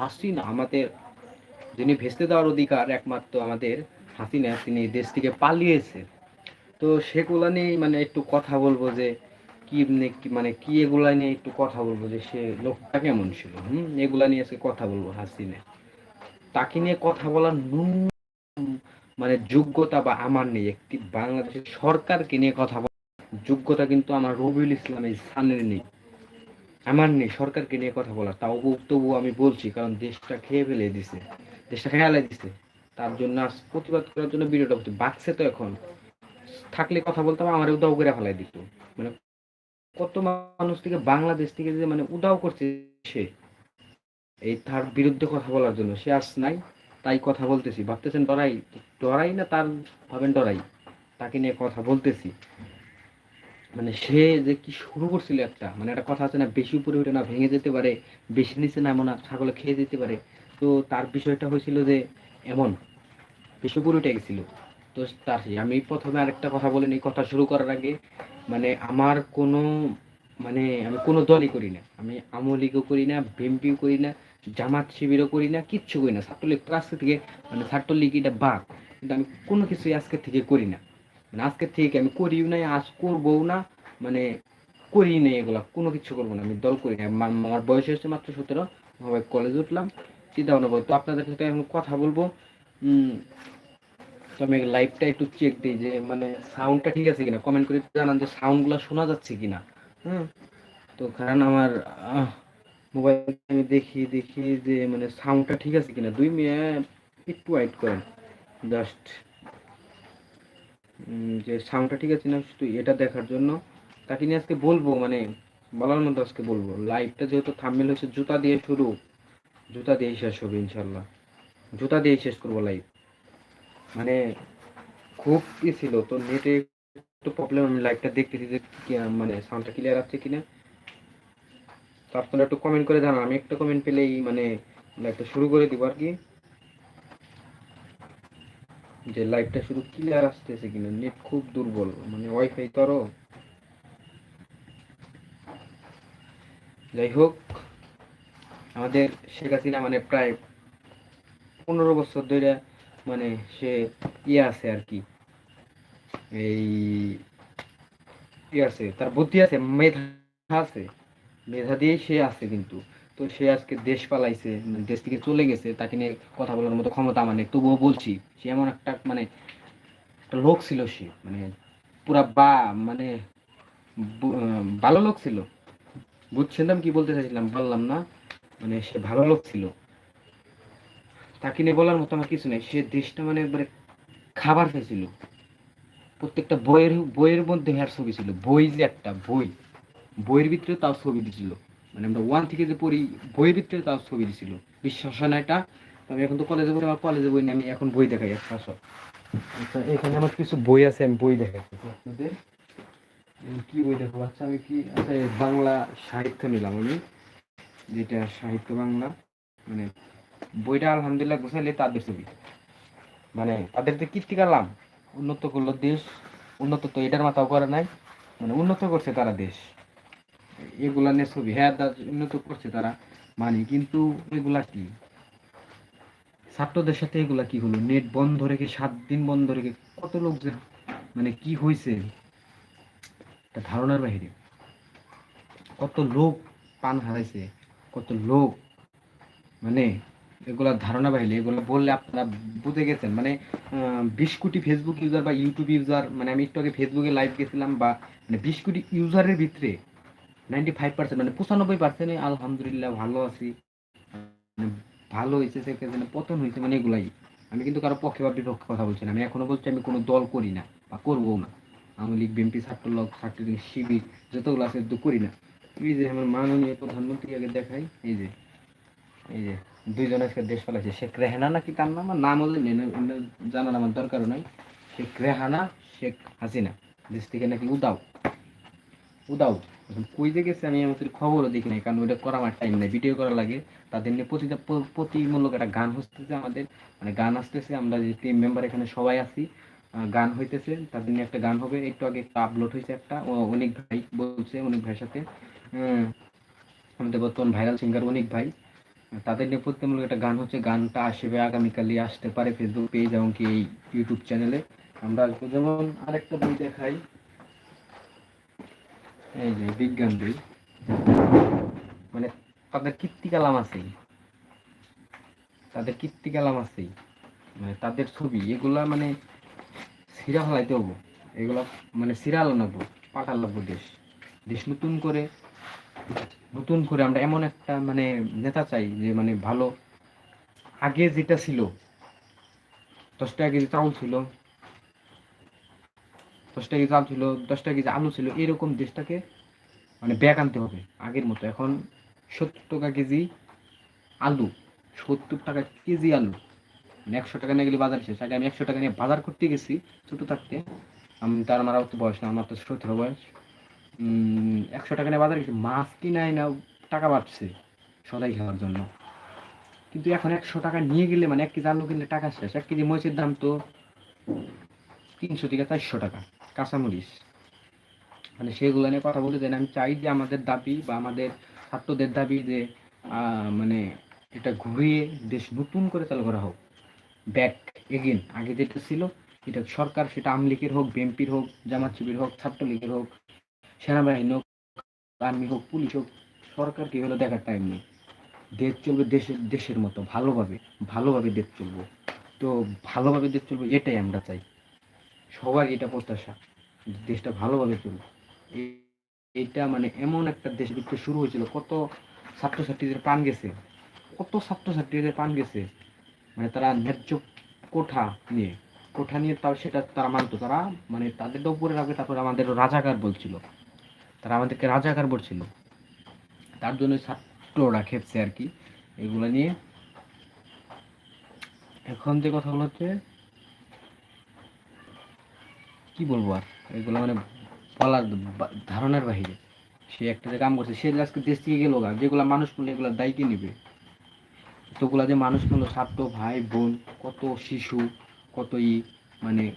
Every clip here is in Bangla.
হাসিনা আমাদের, যিনি ভেস্তে দেওয়ার অধিকার একমাত্র আমাদের হাসিনা, তিনি দেশ থেকে পালিয়েছে তো সেগুলা নিয়ে মানে একটু কথা বলব যে, কি মানে কি এগুলা নিয়ে একটু কথা বলব যে, সে লোকটা কেমন ছিল, হুম? এগুলা নিয়ে আজকে কথা বলব হাসিনা। তাকে নিয়ে কথা বলার ন্যূন মানে যোগ্যতা বা আমার নেই। একটি বাংলাদেশের সরকারকে নিয়ে কথা বলার যোগ্যতা কিন্তু আমার রবিউল ইসলাম এই সানের নেই। আমার নেই, সরকারকে নিয়ে কথা বলার। তাও তবু আমি বলছি, কারণ দেশটা খেয়ে ফেলে দিছে, দেশটা খেয়ালে দিছে। তার জন্য প্রতিবাদ করার জন্য ভিডিওটা করতে বাঁচছে তো এখন। থাকলে কথা বলতাম, আমার উদাও করে ফেলাই দিত। মানে কত মানুষ থেকে, বাংলাদেশ থেকে যে মানে উদাও করছে সে, এই তার বিরুদ্ধে কথা বলার জন্য। সে আজ নাই, তাই কথা বলতেছি। ভাবতেছেন ডরাই ডরাই না তার ভাবেন ডরাই। তাকে নিয়ে কথা বলতেছি। মানে সে যে কি শুরু করছিল একটা মানে একটা কথা আছে না, বেশি উপরে উঠে না, ভেঙে যেতে পারে, বেশি নিচে না এমন না, ছাগলে খেয়ে যেতে পারে। তো তার বিষয়টা হয়েছিল যে এমন, বেশি উপরে উঠে গেছিল। তো তার আমি প্রথমে আরেকটা কথা বলিনি কথা শুরু করার আগে মানে আমার কোনো মানে আমি কোনো দলই করি না। আমি আওয়ামী লীগও করি না, বিএনপিও করি না, জামাত শিবিরও করি না, কিচ্ছু করি না। ছাত্রলীগ আজকে থেকে মানে ছাত্রলীগ এটা বাদ। কিন্তু আমি কোনো কিছুই আজকে থেকে করি না। মানে আজকে থেকে আমি করিও নাই আজ করবও না মানে করি নেই এগুলা কোনো কিছু করব না আমি দল করি না। আমা- আমার বয়স হয়েছে মাত্র সতেরো আমার কলেজে উঠলাম চিন্তা ভাবনা করব তো আপনাদের সাথে এখন কথা বলব। তো আমি লাইভটা একটু চেক দিই যে মানে সাউন্ডটা ঠিক আছে কিনা? কমেন্ট করে জানান যে সাউন্ডগুলো শোনা যাচ্ছে কিনা। হুম। তো কারণ আমার মোবাইল আমি দেখি দেখি যে মানে সাউন্ডটা ঠিক আছে কিনা দুই মিনিট একটু ওয়েট করেন। জাস্ট যে সাউন্ডটা ঠিক আছে না, শুধু এটা দেখার জন্য তাকে নিয়ে আজকে বলব মানে বলার মতো আজকে বলব। লাইভটা যেহেতু থাম্বেল হচ্ছে জুতা দিয়ে শুরু। জুতা দিয়ে শেষ হবে ইনশাল্লাহ জুতা দিয়ে শেষ করব লাইভ মানে খুব ই ছিল, তো নেটে একটু প্রবলেম আমি লাইভটা দেখতেছি যে মানে সাউন্ডটা ক্লিয়ার আসছে কিনা। তো আপনারা একটু কমেন্ট করে জানান, আমি একটা কমেন্ট পেলেই মানে লাইভটা শুরু করে দিব আর কি। যে লাইভটা শুধু ক্লিয়ার আসতেছে কিনা নেট খুব দুর্বল মানে ওয়াইফাই তো যাই হোক, আমাদের শেখ হাসিনা মানে প্রায় পনেরো বছর ধরে মানে সে ইয়ে আছে আর কি। এই ইয়ে আছে, তার বুদ্ধি আছে, মেধা আছে। মেধা দিয়েই সে আছে কিন্তু। তো সে আজকে দেশ পালাইছে মানে দেশ থেকে চলে গেছে, তাকে নিয়ে কথা বলার মতো ক্ষমতা মানে তবুও বলছি, সে এমন একটা মানে একটা লোক ছিল সে মানে পুরা বা মানে ভালো লোক ছিল। বুঝছেন আমি কি বলতে চাইছিলাম? বললাম না মানে সে ভালো লোক ছিল। তাকে নিয়ে বলার মতো আমার কিছু নেই। সে দেশটা মানে একবারে খাবার খেয়েছিল। প্রত্যেকটা বইয়ের বইয়ের মধ্যে হ্যার ছবি ছিল। বই যে একটা, বই। বইয়ের ভিতরে তাও ছবি দিছিল। মানে আমরা ওয়ান থেকে যে পড়ি বইয়ের ভিতরে তাও ছবি দিছিল। বিশ্বাস হয় না এটা? আমি এখন তো কলেজে পড়ি আমার কলেজে বই নিয়ে আমি এখন বই দেখাই একটা সব আচ্ছা এখানে আমার কিছু বই আছে আমি বই দেখাচ্ছি। আপনাদের? কি বই দেখো আচ্ছা আমি কি আচ্ছা বাংলা সাহিত্য নিলাম আমি। যেটা সাহিত্য বাংলা মানে বইটা আলহামদুলিল্লাহ গোছাইলে তাদের ছবি। মানে তাদের যে কীর্তি কালাম উন্নত করল দেশ উন্নত তো এটার মাথাও করে নাই মানে উন্নত করছে তারা দেশ। এগুলা নিয়ে ছবি। হ্যাঁ উন্নত করছে তারা। মানে কিন্তু এগুলা কি? ছাত্রদের সাথে এগুলা কি হলো? নেট বন্ধ রেখে, সাত দিন বন্ধ রেখে কত লোক যে মানে কি হয়েছে? ধারণার বাহিরে কত লোক পান হারাইছে, কত লোক মানে এগুলা ধারণা বাহিরে এগুলো বললে আপনারা বুঝে গেছেন। মানে বিশ কোটি ফেসবুক ইউজার বা ইউটিউব ইউজার মানে আমি একটু আগে ফেসবুকে লাইভ গেছিলাম বা মানে বিশ কোটি ইউজারের ভিতরে নাইনটি ফাইভ পার্সেন্ট মানে পঁচানব্বই পার্সেন্ট আলহামদুলিল্লাহ ভালো আছি। মানে ভালো হয়েছে যেন পতন হয়েছে মানে এগুলাই। আমি কিন্তু কারও পক্ষে বা বিপক্ষে কথা বলছি না। আমি এখনও বলছি আমি কোনো দল করি না বা করব না। আওয়ামী লীগ, বিএনপি, ছাত্রলীগ ছাত্রলীগ, শিবির, যতগুলো আছে তো করি না। এই যে আমার মাননীয় প্রধানমন্ত্রী আগে দেখাই, এই যে এই যে দুইজন আজকে দেশ পালাইছে। শেখ রেহানা নাকি তার নাম? নাম হলে জানার আমার দরকারও নাই। শেখ রেহানা, শেখ হাসিনা। দেশ থেকে নাকি উদাও। উদাও। কই যে গেছে আমি আমাদের খবরও দেখি নাই, কারণ ওইটা করা আমার টাইম নাই। ভিডিও করা লাগে তাদের নিয়ে প্রতিটা প- প্রতিমূলক একটা গান হচ্ছে আমাদের। মানে গান আসতেছে, আমরা যে টিম মেম্বার এখানে সবাই আছি গান হইতেছে তাদের নিয়ে একটা গান হবে। একটু আগে একটা আপলোড হয়েছে একটা অনেক ভাই বলছে, অনেক ভাইয়ের সাথে। আমাদের বর্তমান ভাইরাল সিঙ্গার অনেক ভাই। তাদের নিয়ে নেপথ্যমূলক একটা গান হচ্ছে, গানটা আসবে আগামীকালই, আসতে পারে ফেসবুক পেজ এমনকি এই ইউটিউব চ্যানেলে আমরা যেমন আরেকটা বই দেখাই এই যে বিজ্ঞান বই মানে তাদের কীর্তিকালাম আছেই। তাদের কীর্তিকালাম আছেই। মানে তাদের ছবি, এগুলা মানে সিরা ফেলাইতে হব। এগুলা মানে সিরা লাগবো পাঠাল লাগবো দেশ। দেশ নতুন করে নতুন করে আমরা এমন একটা মানে নেতা চাই যে মানে ভালো, আগে যেটা ছিল দশ টাকা কেজি চাউল ছিল দশ টাকা কেজি চাল ছিল দশ টাকা কেজি আলু ছিল, এরকম দেশটাকে মানে ব্যাক আনতে হবে আগের মতো। এখন সত্তর টাকা কেজি আলু, সত্তর টাকা কেজি আলু। মানে একশো টাকা নিয়ে গেলে বাজার শেষ। আগে আমি একশো টাকা নিয়ে বাজার করতে গেছি ছোটো থাকতে। আমি তার আমার অত বয়স না, আমার তো সতেরো বয়স। একশো টাকা নিয়ে বাজার গেছি, মাছ কিনাই না, টাকা বাড়ছে সদাই খাওয়ার জন্য। কিন্তু এখন একশো টাকা নিয়ে গেলে মানে এক কেজি আলু কিনলে টাকা শেষ। এক কেজি মরিচের দাম তো তিনশো থেকে চারশো টাকা। কাঁচামরিচ। মানে সেগুলো নিয়ে কথা বলতে চাই আমি চাই যে আমাদের দাবি বা আমাদের ছাত্রদের দাবি যে মানে এটা ঘুরিয়ে দেশ নতুন করে চালু করা হোক। ব্যাক এগেন আগে যেটা ছিল, এটা সরকার সেটা আমলিগের হোক বিএনপির হোক, জামাত শিবির হোক, ছাত্রলীগের হোক, সেনাবাহিনী হোক, আর্মি হোক, পুলিশ হোক সরকার সরকারকে হলো দেখার টাইম নেই। দেশ চলবে দেশের দেশের মতো, ভালোভাবে ভালোভাবে দেশ চলবো। তো ভালোভাবে দেশ চলবে, এটাই আমরা চাই। সবার এটা প্রত্যাশা। দেশটা ভালোভাবে চলবে এই- এইটা মানে এমন একটা দেশ বিদ্রোহ শুরু হয়েছিল, কত ছাত্রছাত্রীদের প্রাণ গেছে, কত ছাত্রছাত্রীদের প্রাণ গেছে মানে তারা ন্যায্য কোঠা নিয়ে কোঠা নিয়ে তাও সেটা তারা মানতো, তারা মানে তাদের উপরে রাখবে, তারপরে আমাদের রাজাকার বলছিল, তারা আমাদেরকে রাজাকার বলছিল। তার জন্য ছাত্ররা খেপছে আর কি, এগুলো নিয়ে। এখন যে কথাগুলো হচ্ছে কি বলব আর? এগুলো মানে বলার ধারণার বাহিরে। সে একটা যে কাম করছে, সে আজকে দেশ থেকে গেল গা, যেগুলা মানুষ মূল্য এগুলো দায় কে নিবে? তোগুলা যে মানুষ মূল্য ছাত্র, ভাই, বোন, কত শিশু, কত ই মানে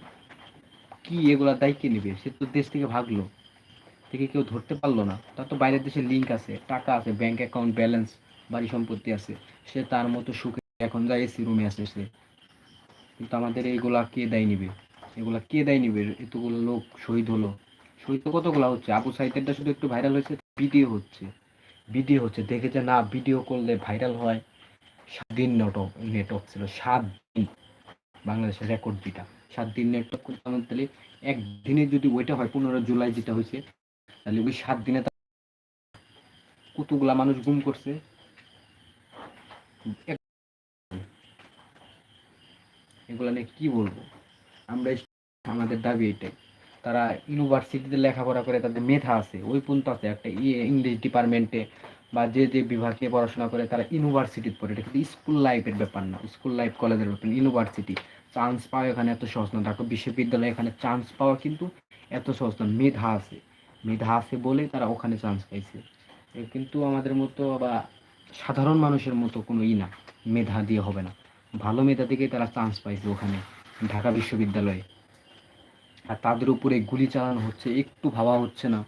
কি এগুলা দায় কে নিবে? সে তো দেশ থেকে ভাগলো। থেকে কেউ ধরতে পারল না। তার তো বাইরের দেশে লিঙ্ক আছে, টাকা আছে ব্যাংক অ্যাকাউন্ট ব্যালেন্স বাড়ি সম্পত্তি আছে। সে তার মতো সুখে এখন যা এসি রুমে আছে সে। কিন্তু আমাদের এইগুলা কে দায় নিবে? এগুলা কে দায় নিবে? এতগুলো লোক শহীদ হলো। শহীদ তো কতগুলো হচ্ছে? আবু সাইদেরটা শুধু একটু ভাইরাল হয়েছে, ভিডিও হচ্ছে। ভিডিও হচ্ছে, দেখেছে না, ভিডিও করলে ভাইরাল হয়। সাত দিন নেটওয়ার্ক নেটওয়ার্ক ছিল সাত দিন বাংলাদেশের রেকর্ড যেটা সাত দিন নেটওয়ার্ক করতে তাহলে একদিনে যদি ওইটা হয়, পনেরো জুলাই যেটা হয়েছে, তাহলে ওই সাত দিনে কতগুলা মানুষ গুম করছে? এগুলা নিয়ে কি বলব? আমরা আমাদের দাবি এটাই। তারা ইউনিভার্সিটিতে লেখাপড়া করে তাদের মেধা আছে, ওই পর্যন্ত আছে। একটা ইয়ে ইংলিশ ডিপার্টমেন্টে বা যে যে বিভাগে পড়াশোনা করে তারা ইউনিভার্সিটিতে পড়ে। এটা কিন্তু স্কুল লাইফের ব্যাপার না স্কুল লাইফ কলেজের ব্যাপার ইউনিভার্সিটি চান্স পাওয়া এখানে এত সহজ না। ঢাকা বিশ্ববিদ্যালয়ে এখানে চান্স পাওয়া কিন্তু এত সহজ না, মেধা আছে। মেধা আছে বলেই তারা ওখানে চান্স পাইছে। কিন্তু আমাদের মতো বা সাধারণ মানুষের মতো কোনো ই না, মেধা দিয়ে হবে না। ভালো মেধা থেকেই তারা চান্স পাইছে ওখানে। ঢাকা বিশ্ববিদ্যালয়ে। আর তাদের উপরে গুলি চালানো হচ্ছে, একটু ভাবা হচ্ছে না।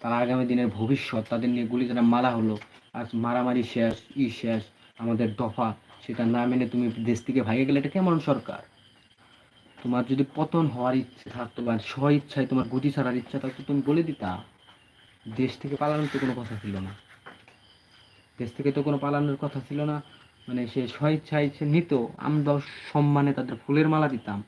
তারা আগামী দিনের ভবিষ্যৎ, তাদের নিয়ে গুলি চালা মারা হলো। আর মারামারি শেষ, ই শেষ, আমাদের দফা, সেটা না মেনে তুমি দেশ থেকে ভাগে গেলে এটা কেমন সরকার? তোমার যদি পতন হওয়ার ইচ্ছে থাকতো বা স্ব ইচ্ছায় তোমার গতি ছাড়ার ইচ্ছা থাকতো, তুমি বলে দিতা। দেশ থেকে পালানোর তো কোনো কথা ছিল না। দেশ থেকে তো কোনো পালানোর কথা ছিল না। মানে সে স্বেচ্ছায় সে নিত আমরাও সম্মানে তাদের ফুলের মালা দিতাম।